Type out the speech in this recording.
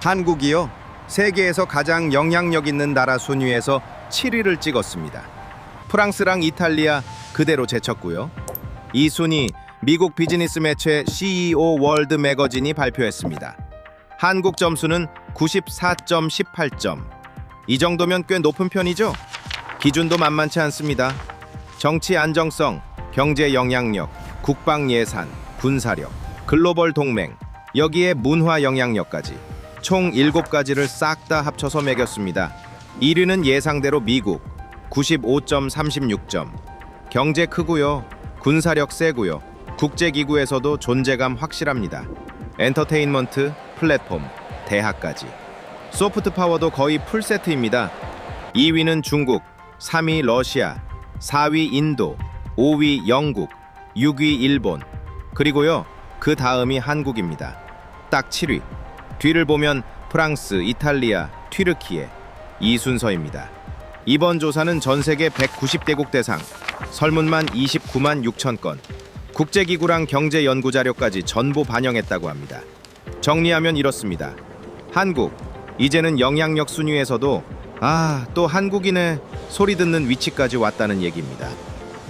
한국이요. 세계에서 가장 영향력 있는 나라 순위에서 7위를 찍었습니다. 프랑스랑 이탈리아 그대로 제쳤고요. 이 순위 미국 비즈니스 매체 CEO 월드 매거진이 발표했습니다. 한국 점수는 94.18점. 이 정도면 꽤 높은 편이죠? 기준도 만만치 않습니다. 정치 안정성, 경제 영향력, 국방 예산, 군사력, 글로벌 동맹, 여기에 문화 영향력까지 총 7가지를 싹 다 합쳐서 매겼습니다. 1위는 예상대로 미국 95.36점. 경제 크고요. 군사력 세고요. 국제기구에서도 존재감 확실합니다. 엔터테인먼트, 플랫폼, 대학까지. 소프트 파워도 거의 풀세트입니다. 2위는 중국, 3위 러시아, 4위 인도, 5위 영국, 6위 일본, 그리고요 그 다음이 한국입니다. 딱 7위. 뒤를 보면 프랑스, 이탈리아, 튀르키예 이 순서입니다. 이번 조사는 전 세계 190개국 대상, 설문만 29만 6천 건, 국제기구랑 경제 연구 자료까지 전부 반영했다고 합니다. 정리하면 이렇습니다. 한국 이제는 영향력 순위에서도 아 또 한국인의 소리 듣는 위치까지 왔다는 얘기입니다.